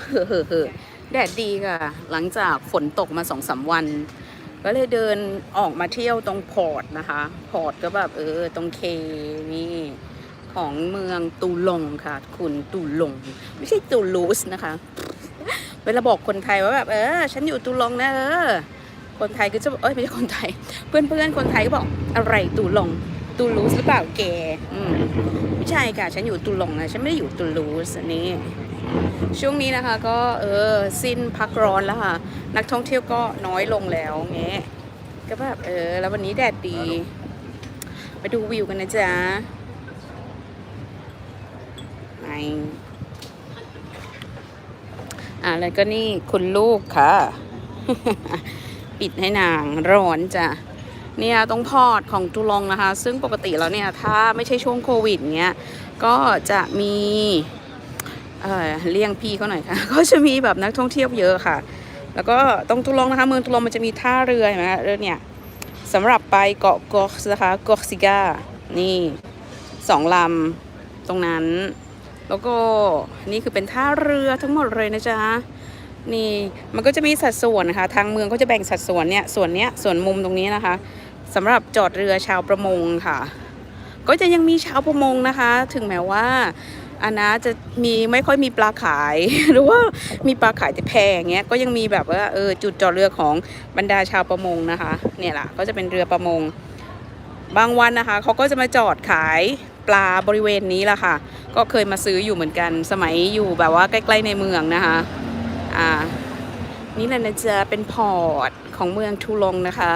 เฮ้อเฮ้อแดดดีค่ะ หลังจากฝนตกมาสองสามวัน ก็เลยเดินออกมาเที่ยวตรงพอร์ตนะคะ พอร์ตก็แบบเออตรงเคนี่ของเมืองตูลงค่ะ คุณตูลง ไม่ใช่ตูลูสนะคะ เวลาบอกคนไทยว่าแบบเออ ฉันอยู่ตูลงนะเออ คนไทยก็จะบอกเอ้ยไม่ใช่คนไทย เพื่อนเพื่อนๆคนไทยก็บอกอะไรตูลงตูลูสหรือเปล่าแกอืมไม่ใช่ค่ะ ฉันอยู่ตูลงนะฉันไม่ได้อยู่ตูลูสอันนี้ ช่วงนี้นะคะก็เออสิ้นพักร้อนแล้วค่ะ นักท่องเที่ยวก็น้อยลงแล้วเงี้ยก็แบบเออ แล้ววันนี้แดดดี ไปดูวิวกันนะจ๊ะไปอะแล้วก็นี่คุณลูกค่ะ ปิดให้นางร้อนจ้ะเนี่ยตรงพอร์ตของตุลงนะคะ ซึ่งปกติแล้วเนี่ย ถ้าไม่ใช่ช่วงโควิดเงี้ย ก็จะมี เเลี่ยงพี่เขาหน่อยค่ะ ก็จะมีแบบนักท่องเที่ยวเยอะค่ะ แล้วก็ตรงตุลงนะคะ เมืองตุลงมันจะมีท่าเรือเห็นไหมเรือเนี่ยสำหรับไปเกาะกอกนะคะกอกซิก้านี่สองลำตรงนั้น แล้วก็นี่คือเป็นท่าเรือทั้งหมดเลยนะจ๊ะนี่มันก็จะมีสัดส่วนนะคะ ทางเมืองก็จะแบ่งสัดส่วนเนี่ยส่วนเนี้ยส่วนมุมตรงนี้นะคะสำหรับจอดเรือชาวประมงค่ะ ก็จะยังมีชาวประมงนะคะ ถึงแม้ว่า อันนะจะมีไม่ค่อยมีปลาขาย หรือว่ามีปลาขายแต่แพงเงี้ยก็ยังมีแบบว่าเออจุดจอดเรือของบรรดาชาวประมงนะคะ เนี่ยแหละก็จะเป็นเรือประมง บางวันนะคะเขาก็จะมาจอดขายปลาบริเวณนี้แหละค่ะ ก็เคยมาซื้ออยู่เหมือนกัน สมัยอยู่แบบว่าใกล้ ๆในเมืองนะคะอ่านี่แหละนะจ๊ะเป็นพอร์ตของเมืองทูลงนะคะ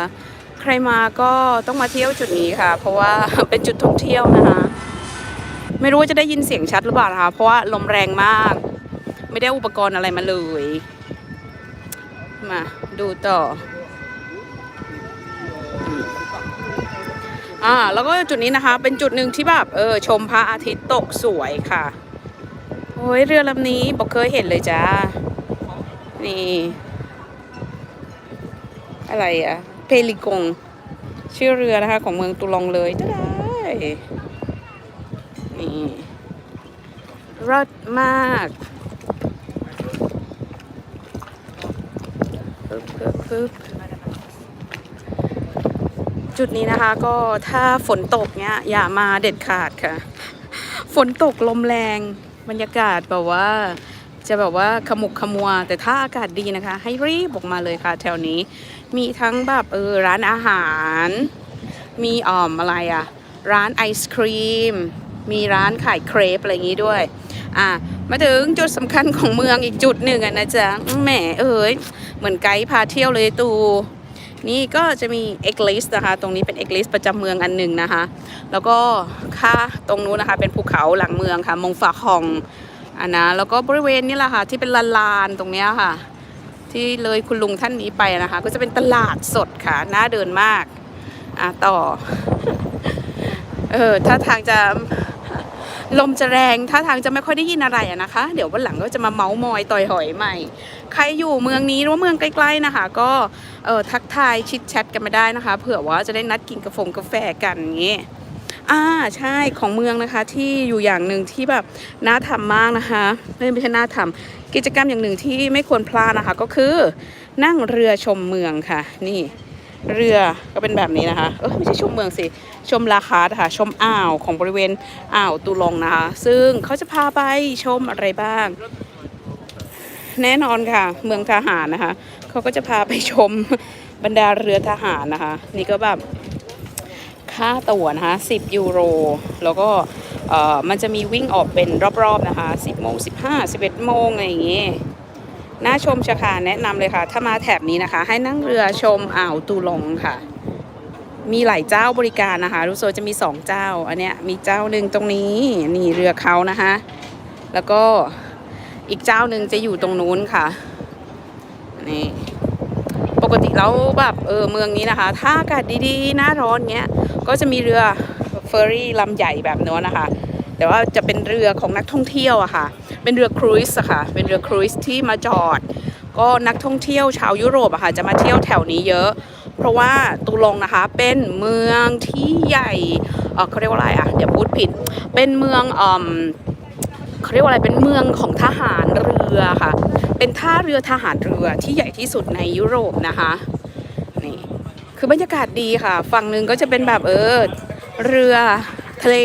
ใครมาก็ต้องมาเที่ยวจุดนี้ค่ะ เพราะว่าเป็นจุดท่องเที่ยวนะคะ ไม่รู้ว่าจะได้ยินเสียงชัดหรือเปล่านะคะ เพราะว่าลมแรงมาก ไม่ได้อุปกรณ์อะไรมาเลย มาดูต่ออ่าแล้วก็จุดนี้นะคะ เป็นจุดหนึ่งที่แบบเออชมพระอาทิตย์ตกสวยค่ะโอ้ยเรือลำนี้บอกเคยเห็นเลยจ้านี่ อะไรอะเพลิกง ชื่อเรือนะคะ ของเมืองตุลองเลยจะได้ นี่รสมากปึ๊บปึ๊บปึ๊บจุดนี้นะคะก็ถ้าฝนตกเนี้ยอย่ามาเด็ดขาดค่ะ ฝนตกลมแรงบรรยากาศแบบว่า จะแบบว่าขมุกขมัว แต่ถ้าอากาศดีนะคะ ให้รีบออกมาเลยค่ะ แถวนี้ มีทั้งแบบเออร้านอาหาร มีอ่อมอะไรอะร้านไอศครีม มีร้านขายเครปอะไรอย่างนี้ด้วย อะมาถึงจุดสำคัญของเมืองอีกจุดหนึ่งอะนะจ๊ะแหมเอ้ยเหมือนไกด์พาเที่ยวเลยตูนี่ก็จะมีเอ็กลิสนะคะ ตรงนี้เป็นเอ็กลิสประจำเมืองอันหนึ่งนะคะ แล้วก็ค่าตรงนู้นนะคะเป็นภูเขาหลังเมืองค่ะ มงฝาคองอันนะแล้วก็บริเวณนี้แหละค่ะที่เป็นลานลานตรงเนี้ยค่ะ ที่เลยคุณลุงท่านนี้ไปนะคะ ก็จะเป็นตลาดสดค่ะน่าเดินมากอะต่อ เออถ้าทางจะลมจะแรงถ้าทางจะไม่ค่อยได้ยินอะไรอะนะคะ เดี๋ยววันหลังก็จะมาเมาส์มอยต่อยหอยใหม่ ใครอยู่เมืองนี้หรือว่าเมืองใกล้ๆนะคะ ก็เออทักทายชิดแชทกันมาได้นะคะ เผื่อว่าจะได้นัดกินกาแฟกาแฟกันอย่างงี้อ่าใช่ของเมืองนะคะที่อยู่อย่างหนึ่งที่แบบน่าทำมากนะคะไม่ใช่น่าทำกิจกรรมอย่างหนึ่งที่ไม่ควรพลาดนะคะ ก็คือนั่งเรือชมเมืองค่ะ นี่ เรือก็เป็นแบบนี้นะคะ เออไม่ใช่ชมเมืองสิ ชมราคาค่ะชมอ่าวของบริเวณอ่าวตูลงนะคะ ซึ่งเขาจะพาไปชมอะไรบ้าง แน่นอนค่ะ เมืองทหารนะคะ เขาก็จะพาไปชมบรรดาเรือทหารนะคะ นี่ก็แบบค่าตั๋วนะคะ10 ยูโร แล้วก็เอ่อมันจะมีวิ่งออกเป็นรอบๆนะคะ 10โมง15 11โมงอะไรอย่างเงี้ย น่าชมชะค่ะแนะนำเลยค่ะ ถ้ามาแถบนี้นะคะ ให้นั่งเรือชมอ่าวตูลงค่ะ มีหลายเจ้าบริการนะคะรู้สึกจะมีสองเจ้า อันเนี้ยมีเจ้าหนึ่งตรงนี้นี่เรือเขานะคะ แล้วก็อีกเจ้าหนึ่งจะอยู่ตรงนู้นค่ะนี่ปกติแล้วแบบเออเมืองนี้นะคะ ถ้าอากาศดีๆหน้าร้อนเงี้ยก็จะมีเรือเฟอร์รี่ลำใหญ่แบบนู้นนะคะ แต่ว่าจะเป็นเรือของนักท่องเที่ยวอะค่ะ เป็นเรือครูซอะค่ะ เป็นเรือครูซที่มาจอด ก็นักท่องเที่ยวชาวยุโรปอะค่ะจะมาเที่ยวแถวนี้เยอะ เพราะว่าตูลงนะคะเป็นเมืองที่ใหญ่เเขาเรียกว่าอะไรอะเดี๋ยวพูดผิด เป็นเมืองอืมเขาเรียกว่าอะไรเป็นเมืองของทหารเรือค่ะ เป็นท่าเรือทหารเรือที่ใหญ่ที่สุดในยุโรปนะคะนี่คือบรรยากาศดีค่ะ ฝั่งหนึ่งก็จะเป็นแบบเออเรือทะเล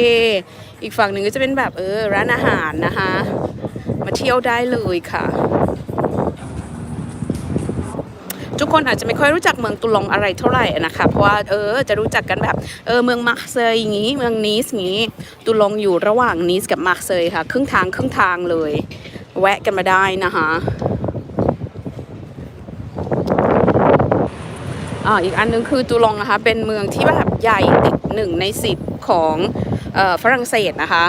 อีกฝั่งหนึ่งก็จะเป็นแบบเออร้านอาหารนะคะ มาเที่ยวได้เลยค่ะ ทุกคนอาจจะไม่ค่อยรู้จักเมืองตุลองอะไรเท่าไหร่นะคะ เพราะว่าเออจะรู้จักกันแบบเออเมืองมาร์เซยอย่างงี้ เมืองนีสอย่างงี้ ตุลองอยู่ระหว่างนีสกับมาร์เซยค่ะ ครึ่งทางครึ่งทางเลย แวะกันมาได้นะคะอ่าอีกอันหนึงคือตุลองนะคะ เป็นเมืองที่แบบใหญ่ติดหนึ่งในสิบของ ฝรั่งเศสนะคะ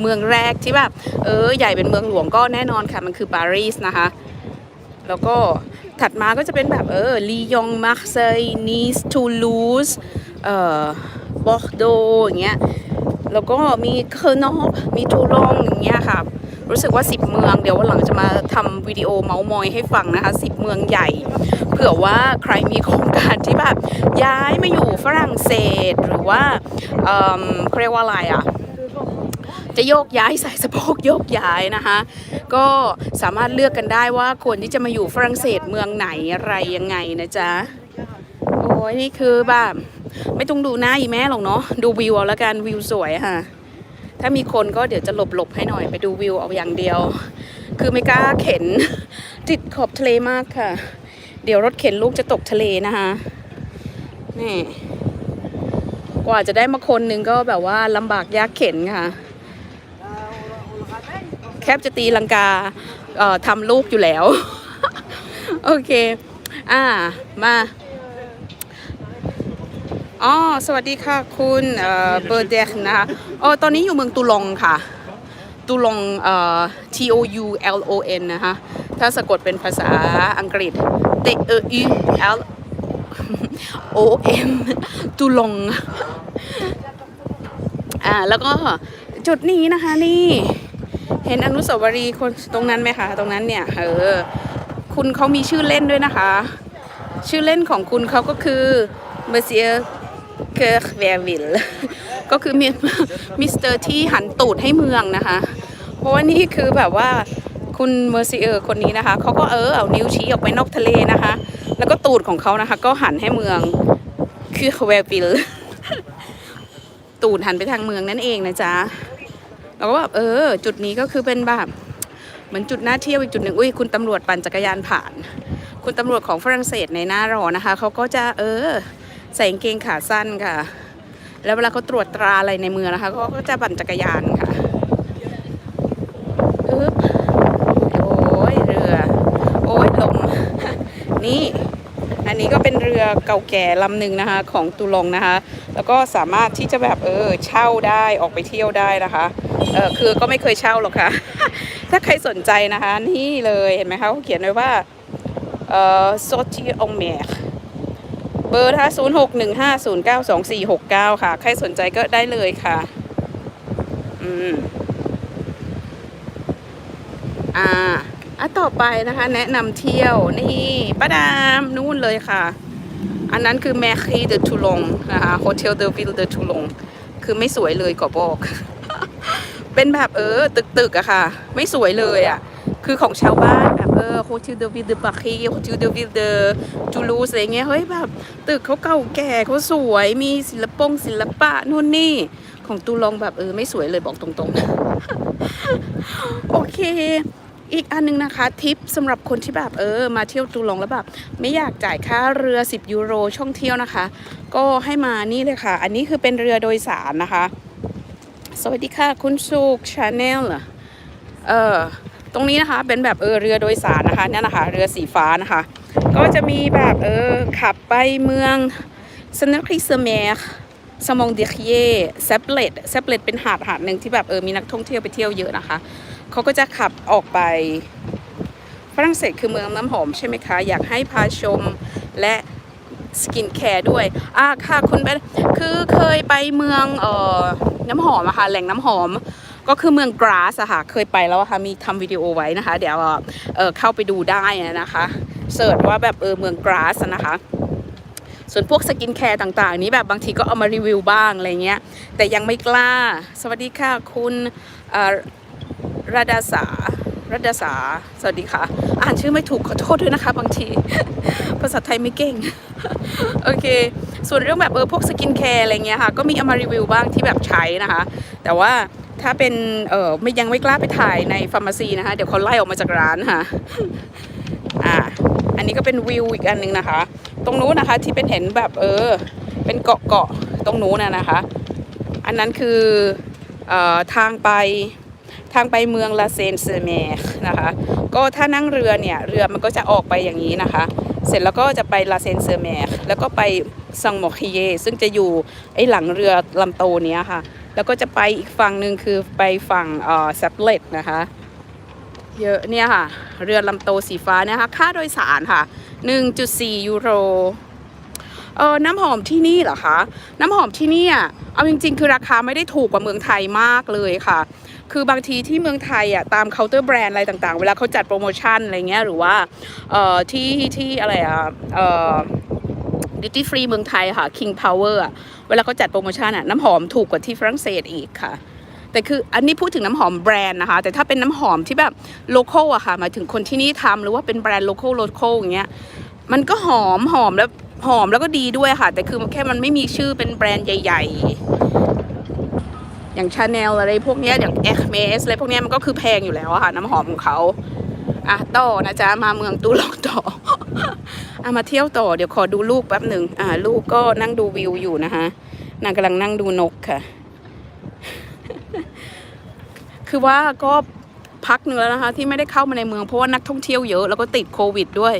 เมืองแรกที่แบบเออใหญ่เป็นเมืองหลวงก็แน่นอนค่ะ มันคือปารีสนะคะ แล้วก็ถัดมาก็จะเป็นแบบเออลียงมาร์เซย์นีสทูลูสเอ่อบอร์โดอย่างเงี้ยแล้วก็มีเคอร์นอฟมีทูลองอย่างเงี้ยค่ะ รู้สึกว่า 10 เมืองเดี๋ยววันหลังจะมาทำวิดีโอเมาส์มอยให้ฟังนะคะ 10 เมืองใหญ่ เผื่อว่าใครมีโครงการที่แบบย้ายมาอยู่ฝรั่งเศสหรือว่าเอ่อเขาเรียกว่าอะไรอะจะโยกย้ายสายสะโพกโยกย้ายนะคะ ก็สามารถเลือกกันได้ว่าควรที่จะมาอยู่ฝรั่งเศสเมืองไหนอะไรยังไงนะจ๊ะโอ้ยนี่คือแบบไม่ต้องดูหน้าอีแม่หรอกเนาะดูวิวเอาละกันวิวสวยค่ะ ถ้ามีคนก็เดี๋ยวจะหลบหลบๆให้หน่อยไปดูวิวเอาอย่างเดียว คือไม่กล้าเข็นติดขอบทะเลมากค่ะ เดี๋ยวรถเข็นลูกจะตกทะเลนะคะนี่กว่าจะได้มาคนนึงก็แบบว่าลำบากยากเข็นค่ะ แคบจะตีลังกาทำลูกอยู่แล้ว โอเค อ่ามา อ๋อสวัสดีค่ะคุณเอ่อเบอร์เดกนะคะอ๋อตอนนี้อยู่เมืองตุลองค่ะ ตุลองเอ่อ T O U L O N นะคะถ้าสะกดเป็นภาษาอังกฤษ T E U L O M ตุลองอ่าแล้วก็จุดนี้นะคะนี่ เห็นอนุสาวรีย์คนตรงนั้นไหมคะตรงนั้นเนี่ยเออคุณเขามีชื่อเล่นด้วยนะคะ ชื่อเล่นของคุณเขาก็คือเม เซียเคอร์เววิลก็คือมิมิสเตอร์ที่หันตูดให้เมืองนะคะ เพราะว่านี่คือแบบว่าคุณเมอร์ซิเออร์คนนี้นะคะเขาก็เออเอานิ้วชี้ออกไปนอกทะเลนะคะ แล้วก็ตูดของเขานะคะ ก็หันให้เมืองคือเววิลตูดหันไปทางเมืองนั่นเองนะจ๊ะเราก็แบบเออ จุดนี้ก็คือเป็นแบบเหมือนจุดน่าเที่ยวอีกจุดหนึ่งอุ้ยคุณตำรวจปั่นจักรยานผ่าน คุณตำรวจของฝรั่งเศสในหน้ารอนะคะเขาก็จะเออ ใส่กางเกงขาสั้นค่ะ แล้วเวลาเขาตรวจตราอะไรในเมืองนะคะเขาก็จะปั่นจักรยานค่ะอึ๊บโอ้ยเรือ โอ้ยลม นี่ อันนี้ก็เป็นเรือเก่าแก่ลำหนึ่งนะคะ ของตุลงนะคะ แล้วก็สามารถที่จะแบบเออเช่าได้ออกไปเที่ยวได้นะคะ เออคือก็ไม่เคยเช่าหรอกค่ะ ถ้าใครสนใจนะคะ นี่เลยเห็นไหมคะเขาเขียนไว้ว่าเอ่อโซจิองเมก เบอร์นะคะศูนย์หกหนึ่งห้าศูนย์เก้าสองสี่หกเก้าค่ะ ใครสนใจก็ได้เลยค่ะ อืม อ่าอะต่อไปนะคะ แนะนำเที่ยวนี่ป้าดามนู่นเลยค่ะ อันนั้นคือแมคคีเดอทูลงนะคะโฮเทลเดอวิลเดอทูลงคือไม่สวยเลยก็บอก เป็นแบบเออ ตึกตึกๆอะค่ะ ไม่สวยเลยอะคือของชาวบ้านแบบ โฮเทลเดวิลเดปาคีโฮเทลเดวิลเดจูลูสอะไรเงี้ยเฮ้ยแบบตึกเขาเก่าแก่เขาสวยมีศิลปงศิลปะนู่นนี่ของตูลองแบบเออไม่สวยเลยบอกตรงๆ โอเค อีกอันนึงนะคะ ทิปสำหรับคนที่แบบเออ มาเที่ยวตูลองแล้วแบบไม่อยากจ่ายค่าเรือ 10 ยูโรช่องเที่ยวนะคะ ก็ให้มานี่เลยค่ะ อันนี้คือเป็นเรือโดยสารนะคะ สวัสดีค่ะ คุณสุกชาแนลเออ ตรงนี้นะคะ เป็นแบบเออเรือโดยสารนะคะเนี่ยนะคะ เรือสีฟ้านะคะ ก็จะมีแบบเออขับไปเมืองสนคริสเมร์สมองเดียเยเซปเลตเซปเลตเป็นหาดหาดหนึ่งที่แบบเออมีนักท่องเที่ยวไปเที่ยวเยอะนะคะเขาก็จะขับออกไปฝรั่งเศสคือเมืองน้ำหอมใช่ไหมคะ อยากให้พาชมและสกินแคร์ด้วยอ่าค่ะคุณเป็นคือเคยไปเมืองเอ่อน้ำหอมอะค่ะแหล่งน้ำหอม ก็คือเมืองกราสอะค่ะ เคยไปแล้วค่ะ มีทำวิดีโอไว้นะคะ เดี๋ยวเออเข้าไปดูได้นะคะเสิร์ชว่าแบบเออเมืองกราสนะคะส่วนพวกสกินแคร์ต่างๆ นี้แบบบางทีก็เอามารีวิวบ้างอะไรเงี้ย แต่ยังไม่กล้า สวัสดีค่ะ คุณราดาสารัดาสา สวัสดีค่ะ อ่านชื่อไม่ถูกขอโทษด้วยนะคะ บางที ภาษาไทยไม่เก่ง โอเค ส่วนเรื่องแบบเออพวกสกินแคร์อะไรเงี้ยค่ะ ก็มีเอามารีวิวบ้างที่แบบใช้นะคะ แต่ว่า ถ้าเป็นเออไม่ยังไม่กล้าไปถ่ายในฟาร์มาซีนะคะ เดี๋ยวเขาไล่ออกมาจากร้านค่ะอ่าอันนี้ก็เป็นวิวอีกอันหนึ่งนะคะ ตรงนู้นนะคะที่เป็นเห็นแบบเออ เป็นเกาะเกาะตรงนู้นนะนะคะ อันนั้นคือเอ่อทางไปทางไปเมืองลาเซนเซเมร์นะคะ ก็ถ้านั่งเรือเนี่ย เรือมันก็จะออกไปอย่างนี้นะคะ เสร็จแล้วก็จะไปลาเซนเซเมร์แล้วก็ไปซังโมคิเยซึ่งจะอยู่ไอ้หลังเรือลำโตเนี้ยค่ะ แล้วก็จะไปอีกฝั่งหนึ่งคือไปฝั่งเอ่อแซปเลตนะคะเยอะเนี่ยค่ะ เรือลำโตสีฟ้านี่ยค่ะค่าโดยสารค่ะ 1.4 ยูโรเออน้ำหอมที่นี่เหรอคะ น้ำหอมที่นี่อะเอาจริง ๆ คือราคาไม่ได้ถูกกว่าเมืองไทยมากเลยค่ะ คือบางทีที่เมืองไทยอะตามเคาน์เตอร์แบรนด์อะไรต่างๆ เวลาเขาจัดโปรโมชั่นอะไรเงี้ยหรือว่าเอ่อที่ที่อะไรอะเอ่อ ดิตี้ฟรีเมืองไทยค่ะ King Power อะเวลาเขาจัดโปรโมชั่นอะน้ำหอมถูกกว่าที่ฝรั่งเศสอีกค่ะ แต่คืออันนี้พูดถึงน้ำหอมแบรนด์นะคะ แต่ถ้าเป็นน้ำหอมที่แบบโลโก้อะค่ะหมายถึงคนที่นี่ทำหรือว่าเป็นแบรนด์โลโก้โลโก้อย่างเงี้ยมันก็หอมหอมแล้วหอมแล้วก็ดีด้วยค่ะ แต่คือแค่มันไม่มีชื่อเป็นแบรนด์ใหญ่ ๆ อย่างชาแนลอะไรพวกเนี้ยอย่างเอ็กเมสอะไรพวกเนี้ยมันก็คือแพงอยู่แล้วอะค่ะ น้ำหอมของเขาอะต่อนะจ๊ะมาเมืองตูลองต่อ อะมาเที่ยวต่อเดี๋ยวขอดูลูกแป๊บหนึ่งอ่า ลูกก็นั่งดูวิวอยู่นะคะนางกำลังนั่งดูนกค่ะ คือว่าก็พักหนึ่งแล้วนะคะ ที่ไม่ได้เข้ามาในเมืองเพราะว่านักท่องเที่ยวเยอะแล้วก็ติดโควิดด้วย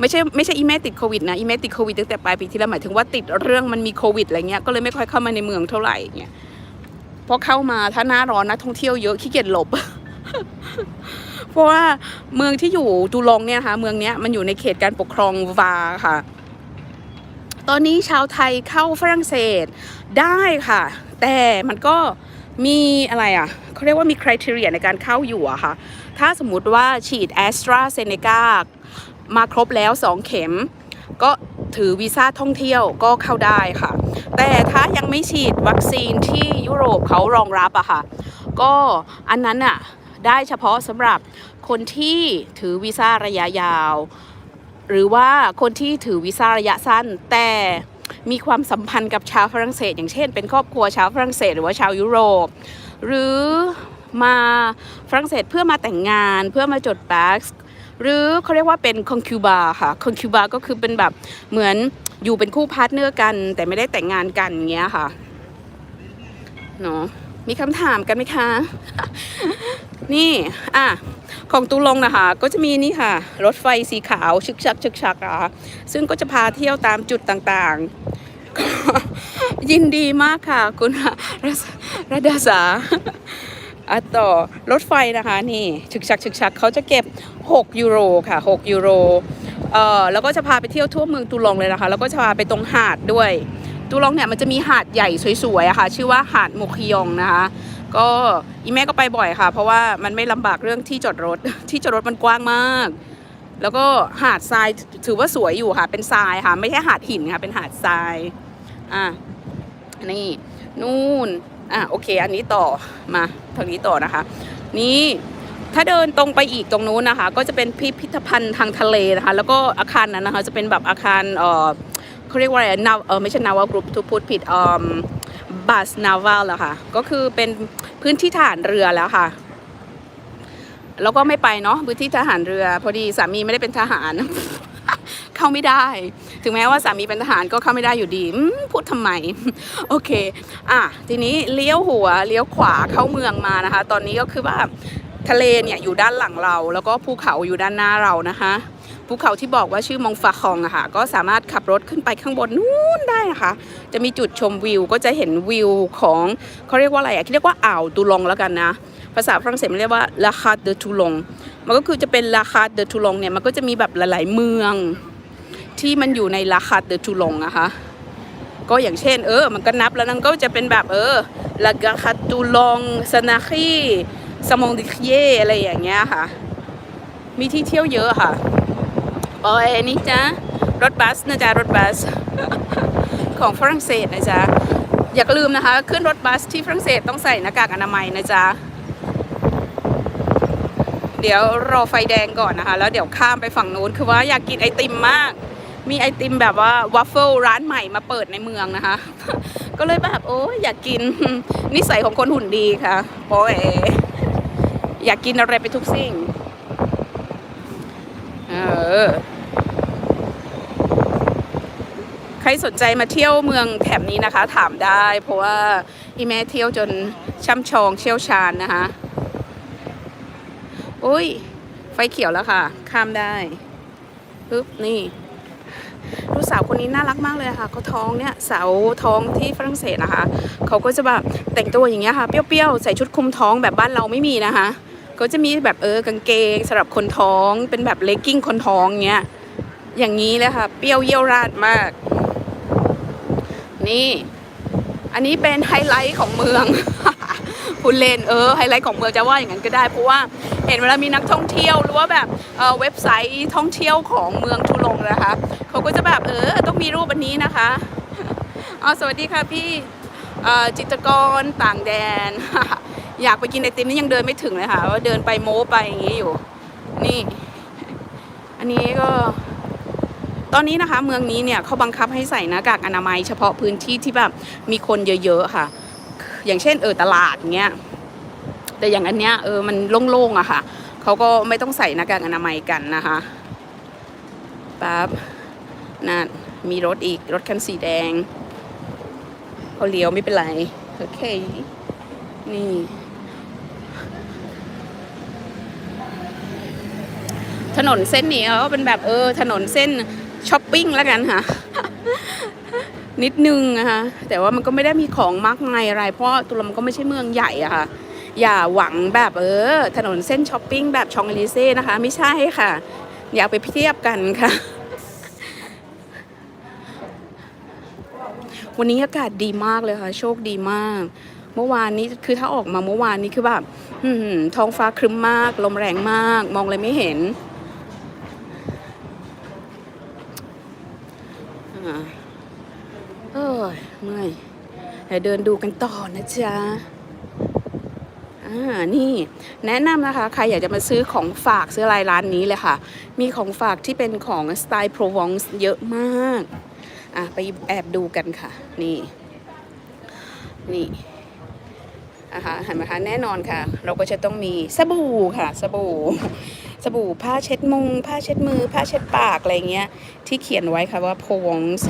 ไม่ใช่ไม่ใช่อีเมติดโควิดนะอีเมติดโควิดตั้งแต่ปลายปีที่แล้วหมายถึงว่าติดเรื่องมันมีโควิดอะไรเงี้ยก็เลยไม่ค่อยเข้ามาในเมืองเท่าไหร่เงี้ยพอเข้ามาถ้าหน้าร้อนนักท่องเที่ยวเยอะขี้เกียจหลบ เพราะว่าเมืองที่อยู่ตูลงเนี่ยนะคะเมืองเนี้ยมันอยู่ในเขตการปกครองวาค่ะ ตอนนี้ชาวไทยเข้าฝรั่งเศสได้ค่ะ แต่มันก็มีอะไรอะเขาเรียกว่ามีคุณทีเรียในการเข้าอยู่อะค่ะ ถ้าสมมุติว่าฉีดแอสตราเซเนกามาครบแล้ว 2 เข็ม ก็ถือวีซ่าท่องเที่ยวก็เข้าได้ค่ะ แต่ถ้ายังไม่ฉีดวัคซีนที่ยุโรปเขารองรับอะค่ะ ก็อันนั้นอะ ได้เฉพาะสำหรับคนที่ถือวีซ่าระยะยาว หรือว่าคนที่ถือวีซ่าระยะสั้น แต่มีความสัมพันธ์กับชาวฝรั่งเศส อย่างเช่น เป็นครอบครัวชาวฝรั่งเศส หรือว่าชาวยุโรป หรือมาฝรั่งเศสเพื่อมาแต่งงานเพื่อมาจดแบ็กหรือเขาเรียกว่าเป็นคอนคิวบาค่ะคอนคิวบาก็คือเป็นแบบเหมือนอยู่เป็นคู่พาร์ทเนอร์กัน แต่ไม่ได้แต่งงานกันอย่างเงี้ยค่ะเนาะมีคำถามกันไหมคะ นี่อะของตูลงนะคะ ก็จะมีนี่ค่ะ รถไฟสีขาวชึกชักชึกชักนะคะซึ่งก็จะพาเที่ยวตามจุดต่างๆก็ยินดีมากค่ะ คุณรรดาสาอะต่อรถไฟนะคะนี่ชึกชักชึกชักเขาจะเก็บ 6 ยูโรค่ะ 6 ยูโรเอ่อแล้วก็จะพาไปเที่ยวทั่วเมืองตูลงเลยนะคะ แล้วก็จะพาไปตรงหาดด้วยตูลองเนี่ยมันจะมีหาดใหญ่สวยๆอะค่ะ ชื่อว่าหาดมุคยองนะคะ ก็อีแม่ก็ไปบ่อยค่ะ เพราะว่ามันไม่ลำบากเรื่องที่จอดรถ ที่จอดรถมันกว้างมาก แล้วก็หาดทรายถือว่าสวยอยู่ค่ะ เป็นทรายค่ะ ไม่ใช่หาดหินค่ะ เป็นหาดทราย อะนี่นู่นอะโอเค อันนี้ต่อมาทางนี้ต่อนะคะ นี่ถ้าเดินตรงไปอีกตรงนู้นนะคะ ก็จะเป็นพิพิธภัณฑ์ทางทะเลนะคะ แล้วก็อาคารนั้นนะคะ จะเป็นแบบอาคารเออเขาเรียกว่าอะไรนาวเออไม่ใช่นาวากรุ๊ปทุพูดผิดเอ่อ บัสนาวาแล้วค่ะ ก็คือเป็นพื้นที่ทหารเรือแล้วค่ะ แล้วก็ไม่ไปเนาะพื้นที่ทหารเรือ พอดีสามีไม่ได้เป็นทหาร เข้าไม่ได้ ถึงแม้ว่าสามีเป็นทหารก็เข้าไม่ได้อยู่ดีพูดทำไม โอเค อะทีนี้เลี้ยวหัวเลี้ยวขวาเข้าเมืองมานะคะ ตอนนี้ก็คือว่าทะเลเนี่ยอยู่ด้านหลังเรา แล้วก็ภูเขาอยู่ด้านหน้าเรานะคะ ภูเขาที่บอกว่าชื่อมองฟาคองอะค่ะก็สามารถขับรถขึ้นไปข้างบนนู้นได้นะคะ จะมีจุดชมวิวก็จะเห็นวิวของเขาเรียกว่าอะไรอะเรียกว่าอ่าวตูลงแล้วกันนะ ภาษาฝรั่งเศสมันเรียกว่าลาคาเดทูลงมันก็คือจะเป็นลาคาเดทูลงเนี่ยมันก็จะมีแบบหลาย ๆ เมือง ที่มันอยู่ในลาคาเดทูลงนะคะก็อย่างเช่น เออ มันก็นับแล้วนั่นก็จะเป็นแบบเออลากาคาตูลองสนาคีสมองดิเยอะไรอย่างเงี้ยค่ะ มีที่เที่ยวเยอะค่ะ โอ้ยนี่จ้ะรถบัสนะจ๊ะรถบัส ของฝรั่งเศสนะจ๊ะอย่าลืมนะคะ ขึ้นรถบัสที่ฝรั่งเศสต้องใส่หน้ากากอนามัยนะจ๊ะเดี๋ยวรอไฟแดงก่อนนะคะ แล้วเดี๋ยวข้ามไปฝั่งนู้นคือว่าอยากกินไอติมมาก มีไอติมแบบว่าวัฟเฟิลร้านใหม่มาเปิดในเมืองนะคะ ก็เลยแบบโอ้ยอยากกินนิสัยของคนหุ่นดีค่ะโอ้ยอยากกินอะไรไปทุกสิ่ง เออ ใครสนใจมาเที่ยวเมืองแถบนี้นะคะ ถามได้ เพราะว่าอีแม่เที่ยวจนช่ำชองเชี่ยวชาญนะคะ อุ้ย ไฟเขียวแล้วค่ะ ข้ามได้ปึ๊บนี่ลูกสาวคนนี้น่ารักมากเลยค่ะเขาท้องเนี่ยสาวท้องที่ฝรั่งเศสนะคะ เขาก็จะแบบแต่งตัวอย่างเงี้ยค่ะเปรี้ยวๆ ใส่ชุดคลุมท้องแบบบ้านเราไม่มีนะคะ ก็จะมีแบบเออกางเกงสำหรับคนท้องเป็นแบบเลกกิ้งคนท้องเงี้ยอย่างนี้เลยค่ะ เปรี้ยวเยี่ยวราดมาก นี่ อันนี้เป็นไฮไลท์ของเมืองคุณเลนเออไฮไลท์ของเมืองจะว่าอย่างนั้นก็ได้เพราะว่าเห็นเวลามีนักท่องเที่ยวหรือว่าแบบเออเว็บไซต์ท่องเที่ยวของเมืองทุลงนะคะเขาก็จะแบบเออต้องมีรูปอันนี้นะคะอ๋อสวัสดีค่ะพี่จิตรกรต่างแดน อยากไปกินไอติมนี่ยังเดินไม่ถึงเลยค่ะ ว่าเดินไปโม้ไปอย่างนี้อยู่ นี่ อันนี้ก็ ตอนนี้นะคะ เมืองนี้เนี่ยเขาบังคับให้ใส่หน้ากากอนามัย เฉพาะพื้นที่ที่แบบมีคนเยอะๆค่ะ อย่างเช่นเออตลาดเงี้ยแต่อย่างอันเนี้ยเออมันโล่งๆอะค่ะเขาก็ไม่ต้องใส่หน้ากากอนามัยกันนะคะปั๊บนั่นมีรถอีกรถคันสีแดงเขาเลี้ยวไม่เป็นไร โอเค นี่ ถนนเส้นนี้ก็เป็นแบบเออถนนเส้นช้อปปิ้งแล้วกันค่ะ นิดนึงนะคะแต่ว่ามันก็ไม่ได้มีของมากมายอะไร เพราะตุลมก็ไม่ใช่เมืองใหญ่อะค่ะ อย่าหวังแบบเออ ถนนเส้นช้อปปิ้งแบบชองลิเซ่นะคะ ไม่ใช่ค่ะ อยากไปเทียบกันค่ะวันนี้อากาศดีมากเลยค่ะ โชคดีมาก เมื่อวานนี้คือถ้าออกมาเมื่อวานนี้คือแบบท้องฟ้าครึ้มมาก ลมแรงมาก มองเลยไม่เห็นอ่าเอ้ย เมื่อยเดี๋ยวเดินดูกันต่อนะจ๊ะอ่านี่แนะนำนะคะ ใครอยากจะมาซื้อของฝากซื้ออะไรร้านนี้เลยค่ะ มีของฝากที่เป็นของสไตล์โปรวองเยอะมากอะไปแอบดูกันค่ะ นี่ นี่อะฮะเห็นไหมคะแน่นอนค่ะ เราก็จะต้องมีสบู่ค่ะ สบู่ สบู่ผ้าเช็ดมุงผ้าเช็ดมือ ผ้าเช็ดปากอะไรเงี้ย ที่เขียนไว้ค่ะว่าโพวองส์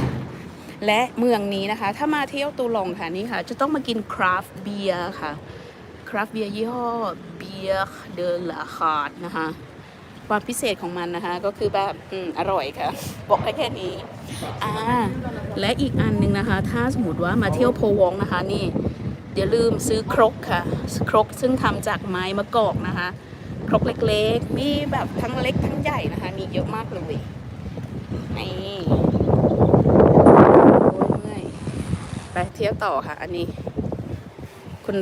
และเมืองนี้นะคะ ถ้ามาเที่ยวตูลองค่ะนี่ค่ะ จะต้องมากินคราฟต์เบียร์ค่ะคราฟต์เบียร์ยี่ห้อเบียร์เดอลาคาร์ดนะคะความพิเศษของมันนะคะ ก็คือแบบอืมอร่อยค่ะ บอกได้แค่นี้อ่าและอีกอันหนึ่งนะคะ ถ้าสมมติว่ามาเที่ยวโพวองนะคะนี่อย่าลืมซื้อครกค่ะ ครกซึ่งทำจากไม้มะกอกนะคะ ครกเล็กๆ มีแบบทั้งเล็กทั้งใหญ่นะคะ มีเยอะมากเลยนี่โอ้ยเมื่อย ไปเที่ยวต่อค่ะ อันนี้ คุณ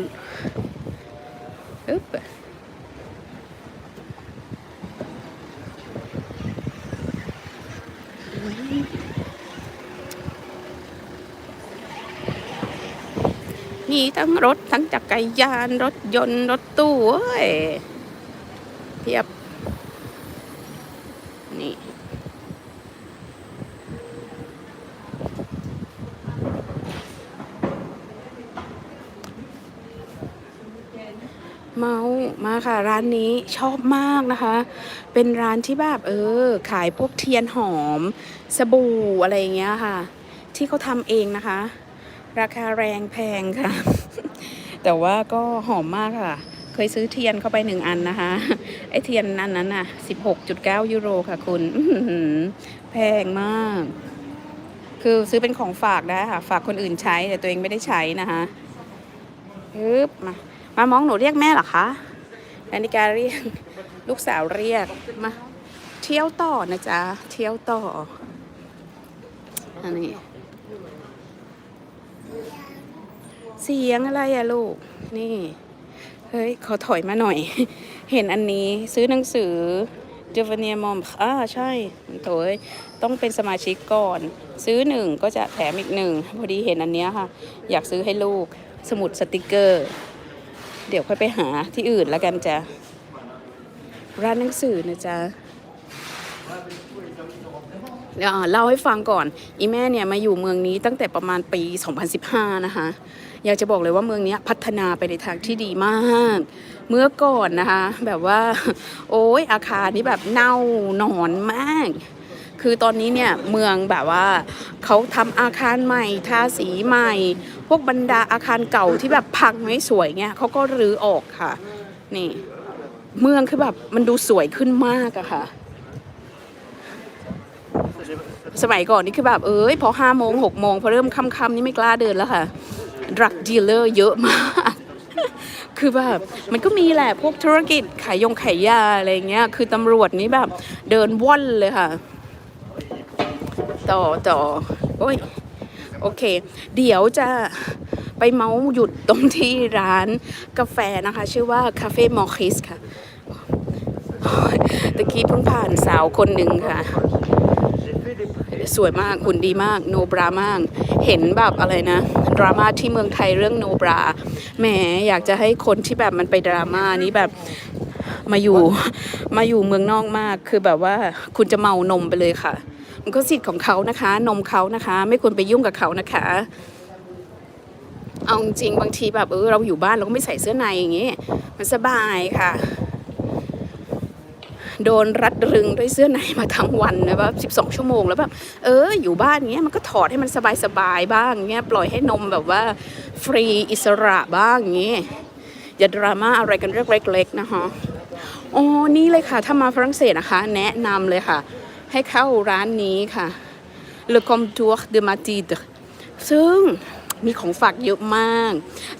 อึ๊บมีทั้งรถทั้งจักรยาน รถยนต์ รถตู้เว้ยเทียบ นี่ เมาส์มา ค่ะ ร้านนี้ชอบมากนะคะ เป็นร้านที่แบบเออ ขายพวกเทียนหอม สบู่อะไรอย่างเงี้ยค่ะ ที่เขาทำเองนะคะ ราคาแรงแพงค่ะ แต่ว่าก็หอมมากค่ะ เคยซื้อเทียนเข้าไปหนึ่งอันนะคะ ไอเทียนอันนั้นน่ะ16.9ยูโรค่ะคุณแพงมาก คือซื้อเป็นของฝากได้ค่ะ ฝากคนอื่นใช้แต่ตัวเองไม่ได้ใช้นะคะฮึบมา มามองหนูเรียกแม่เหรอคะ นาฬิกาเรียก ลูกสาวเรียก มา เที่ยวต่อนะจ๊ะ เที่ยวต่อ อันนี้ เสียงอะไรอะลูก นี่ เฮ้ย ขอถอยมาหน่อย เห็นอันนี้ซื้อหนังสือเจวเนียมอมอ่าใช่โถยต้องเป็นสมาชิกก่อน ซื้อหนึ่งก็จะแถมอีกหนึ่ง พอดีเห็นอันเนี้ยค่ะ อยากซื้อให้ลูก สมุดสติกเกอร์ เดี๋ยวค่อยไปหาที่อื่นแล้วกันจ้ะร้านหนังสือนะจ๊ะเดี๋ยวเล่าให้ฟังก่อน อีแม่เนี่ยมาอยู่เมืองนี้ตั้งแต่ประมาณปี 2015 นะคะ อยากจะบอกเลยว่าเมืองนี้พัฒนาไปในทางที่ดีมาก เมื่อก่อนนะคะ แบบว่า โอ้ยอาคารนี้แบบเน่าหนอนมาก คือตอนนี้เนี่ยเมืองแบบว่าเขาทำอาคารใหม่ทาสีใหม่ พวกบรรดาอาคารเก่าที่แบบพังไม่สวยเงี้ยเขาก็รื้อออกค่ะ นี่ เมืองคือแบบมันดูสวยขึ้นมากอะค่ะ สมัยก่อนนี่คือแบบเอ้ยพอห้าโมงหกโมงพอเริ่มค่ำๆนี่ไม่กล้าเดินแล้วค่ะดรักดีลเลอร์เยอะมากคือแบบมันก็มีแหละพวกธุรกิจขายยงขายยาอะไรเงี้ย คือตำรวจนี่แบบเดินว่อนเลยค่ะ ต่อต่อโอ้ยโอเค เดี๋ยวจะไปเมาส์หยุดตรงที่ร้านกาแฟนะคะ ชื่อว่าคาเฟ่มอร์คิสค่ะตะกี้เพิ่งผ่านสาวคนหนึ่งค่ะ สวยมากหุ่นดีมาก โนบรามาก เห็นแบบอะไรนะ ดราม่าที่เมืองไทยเรื่องโนบราแหมอยากจะให้คนที่แบบมันไปดราม่านี้แบบมาอยู่มาอยู่เมืองนอกมากคือแบบว่าคุณจะเมานมไปเลยค่ะ ก็สิทธิ์ของเขานะคะ นมเขานะคะ ไม่ควรไปยุ่งกับเขานะคะ เอาจริงบางทีแบบเออเราอยู่บ้านเราก็ไม่ใส่เสื้อในอย่างงี้มันสบายค่ะ โดนรัดรึงด้วยเสื้อในมาทั้งวันนะแบบ12ชั่วโมงแล้วแบบเอออยู่บ้านเงี้ยมันก็ถอดให้มันสบายๆบ้างเงี้ยปล่อยให้นมแบบว่าฟรีอิสระบ้างเงี้ยอย่าดราม่าอะไรกันเรื่องเล็ก ๆ นะคะอ๋อนี่เลยค่ะ ถ้ามาฝรั่งเศสนะคะ แนะนำเลยค่ะ ให้เข้าร้านนี้ค่ะ Le Comptoir de m a t i d ซึ่งมีของฝากเยอะมาก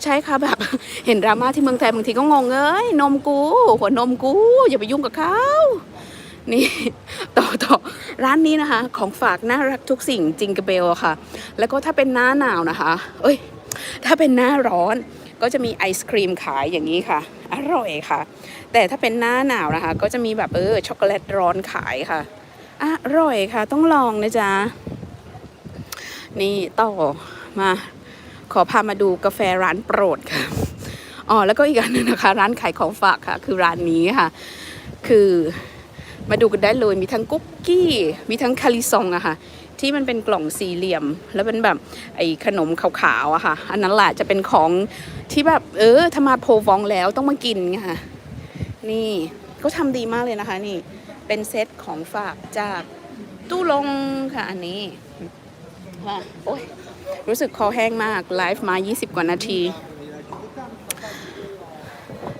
ใช่ค่ะแบบเห็นดราม่าที่เมืองไทยบางทีก็งงเอ้ยนมกู หัวนมกู อย่าไปยุ่งกับเขานี่ต่อต่อร้านนี้นะคะ ของฝากน่ารักทุกสิ่งจิงกระเบลค่ะ แล้วก็ถ้าเป็นหน้าหนาวนะคะ เอ้ย ถ้าเป็นหน้าร้อนก็จะมีไอศครีมขายอย่างนี้ค่ะ อร่อยค่ะ แต่ถ้าเป็นหน้าหนาวนะคะ ก็จะมีแบบเออช็อกโกแลตร้อนขายค่ะ อร่อยค่ะ ต้องลองนะจ๊ะ นี่ต่อมา ขอพามาดูกาแฟร้านโปรดค่ะอ๋อแล้วก็อีกอันหนึงนะคะ ร้านขายของฝากค่ะ คือร้านนี้ค่ะ คือมาดูกันได้เลยมีทั้งกุ๊กกี้ มีทั้งคาลิซองอะค่ะ ที่มันเป็นกล่องสี่เหลี่ยม แล้วเป็นแบบไอ้ขนมขาวๆอะค่ะ อันนั้นแหละจะเป็นของที่แบบ เออถ้ามาโพวองแล้วต้องมากินค่ะ นี่ก็ทำดีมากเลยนะคะ นี่ เป็นเซตของฝากจากตู้ลงค่ะอันนี้ว่าโอ้ยรู้สึกคอแห้งมาก ไลฟ์มา 20 กว่านาที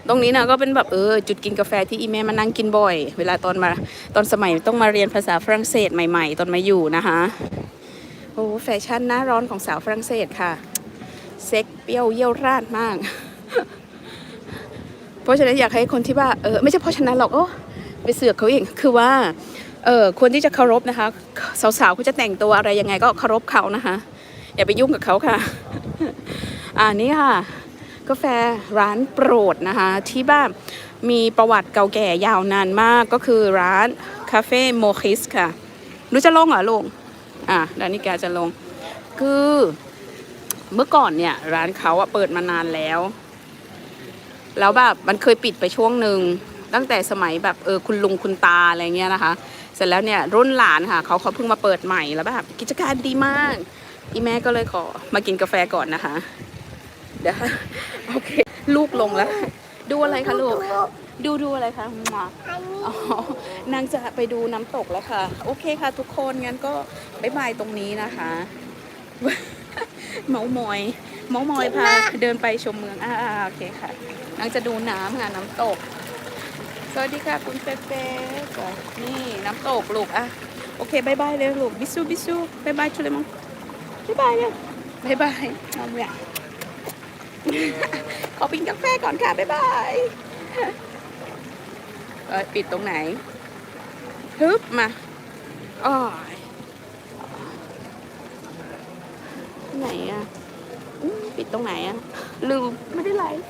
ตรงนี้นะก็เป็นแบบเออจุดกินกาแฟที่อีเมมานั่งกินบ่อย เวลาตอนมาตอนสมัยต้องมาเรียนภาษาฝรั่งเศสใหม่ ๆ ตอนมาอยู่นะคะโอ้แฟชั่นหน้าร้อนของสาวฝรั่งเศสค่ะ เซ็กเปรี้ยวเยี่ยวราดมาก เพราะฉะนั้นอยากให้คนที่ว่าเออไม่ใช่เพราะฉะนั้นหรอกโอ้ ไปเสือกเขาเองคือว่าเออควรที่จะเคารพนะคะ สาวๆเขาจะแต่งตัวอะไรยังไงก็เคารพเขานะคะ อย่าไปยุ่งกับเขาค่ะ อ่านี่ค่ะ กาแฟร้านโปรดนะคะ ที่แบบมีประวัติเก่าแก่ยาวนานมากก็คือร้านคาเฟ่โมคิสค่ะ รู้จะลงเหรอลง อะดานิกาจะลง คือเมื่อก่อนเนี่ย ร้านเขาอะเปิดมานานแล้ว แล้วแบบมันเคยปิดไปช่วงหนึ่ง ตั้งแต่สมัยแบบเออคุณลุงคุณตาอะไรเงี้ยนะคะ เสร็จแล้วเนี่ยรุ่นหลานค่ะเขาเขาเพิ่งมาเปิดใหม่แล้วแบบกิจการดีมากอีแม่ก็เลยขอมากินกาแฟก่อนนะคะเดี๋ยวโอเค ลูกลงแล้ว ดูอะไรคะลูก ดูดูอะไรคะหมออ๋อนางจะไปดูน้ำตกแล้วค่ะ โอเคค่ะ ทุกคนงั้นก็บายบายตรงนี้นะคะเมามอย เมามอยพาเดินไปชมเมืองอ่าโอเคค่ะนางจะดูน้ำค่ะน้ำตก วัสดีค่ะคุณเป๊ะเป๊ะนี่น้ำตกลูกอะโอเคบายบายเลยลูกบิซูบิซูบายบายชุเลยมั้งบายบายเลยบายบายเอาเนี่ยขอปินกาแฟก่อนค่ะบายบายเออปิดตรงไหนฮึบมาอ้อยไหนอะปิดตรงไหนอะลืมไม่ได้ไลฟ์